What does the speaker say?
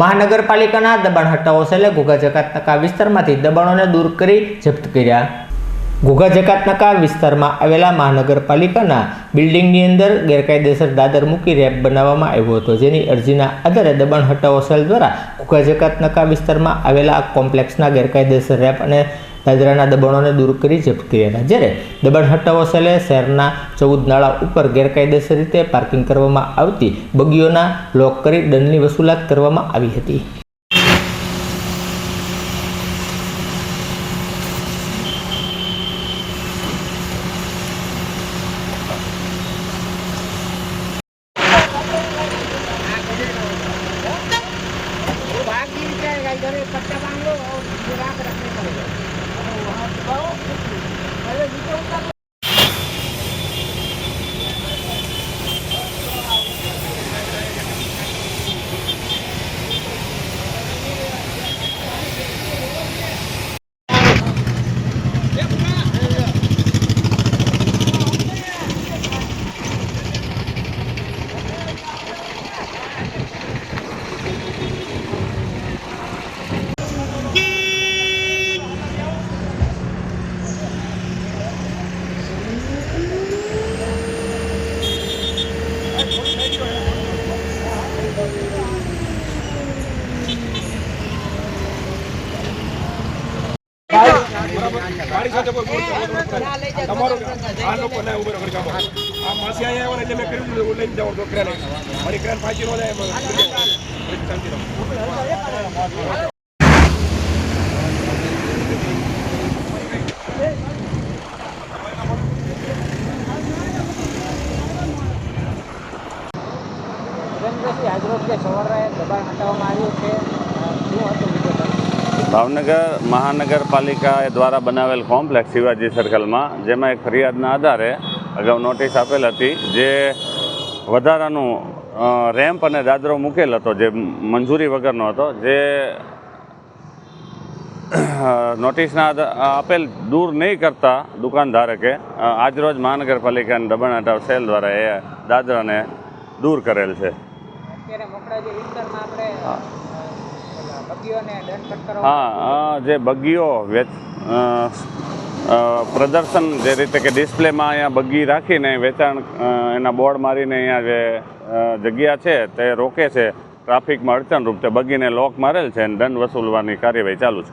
મહાનગરપાલિકાના દબાણ હટાવો સેલે ઘોઘા જકાતનાકા વિસ્તારમાંથી દબાણોને દૂર કરી જપ્ત કર્યા. ઘોઘા જકાતનાકા વિસ્તારમાં આવેલા મહાનગરપાલિકાના બિલ્ડિંગની અંદર ગેરકાયદેસર દાદર મૂકી રેપ બનાવવામાં આવ્યો હતો. જેની અરજીના આધારે દબાણ હટાવો સેલ દ્વારા ઘોઘા જકાતનાકા વિસ્તારમાં આવેલા કોમ્પ્લેક્સના ગેરકાયદેસર રેપ અને દાદરાના દબાણોને દૂર કરી કર્યા હતા જ્યારે દબાણ હટાવો સેલે શહેરના ચૌદ નાળા ઉપર ગેરકાયદેસર રીતે પાર્કિંગ કરવામાં આવતી બગીઓના લોક કરી દંડની વસૂલાત કરવામાં આવી હતી. Tiger, pagkabang mo. ગાડી સાથે કોઈ તમારો આ લોકો ના ઊભો કરી કામ આ માસી અહીંયા આવ્યા એટલે મેં લીધું લઈને જાવ છોકરાને. મારી ક્રાન ફાંચી નો જાય જે સવારે દબાણ હટાવવામાં આવ્યું છે. શું હતું? ભાવનગર મહાનગરપાલિકા દ્વારા બનાવેલ કોમ્પ્લેક્સ શિવાજી સર્કલમાં, જેમાં એક ફરિયાદના આધારે અગાઉ નોટિસ આપેલ હતી, જે વધારાનું રેમ્પ અને દાદરો મૂકેલ હતો, જે મંજૂરી વગરનો હતો, જે નોટિસના આપેલ દૂર નહીં કરતા દુકાનધારકે આજરોજ મહાનગરપાલિકાની દબાણ હટાવ સેલ દ્વારા એ દાદરાને દૂર કરેલ છે. હા જે બગીઓ પ્રદર્શન જે રીતે કે ડિસ્પ્લેમાં અહીંયા બગી રાખીને વેચાણ એના બોર્ડ મારીને અહીંયા જે જગ્યા છે તે રોકે છે. ટ્રાફિકમાં અડચણરૂપ તે બગીને લોક મારેલ છે અને દંડ વસૂલવાની કાર્યવાહી ચાલુ છે.